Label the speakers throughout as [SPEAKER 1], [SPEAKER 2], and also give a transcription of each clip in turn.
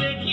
[SPEAKER 1] take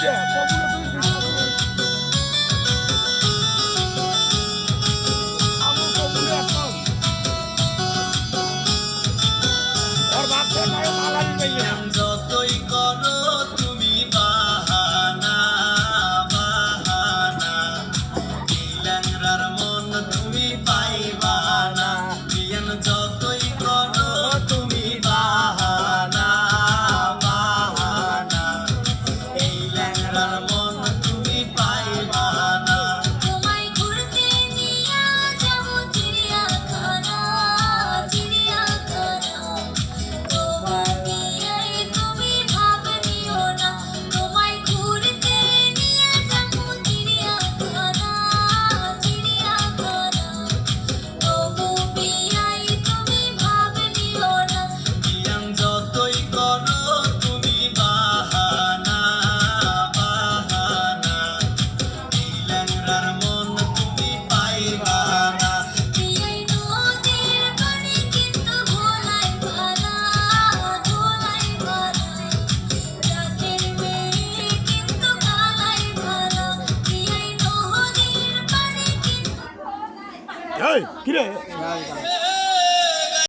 [SPEAKER 2] 谢谢老师 এই কিরে?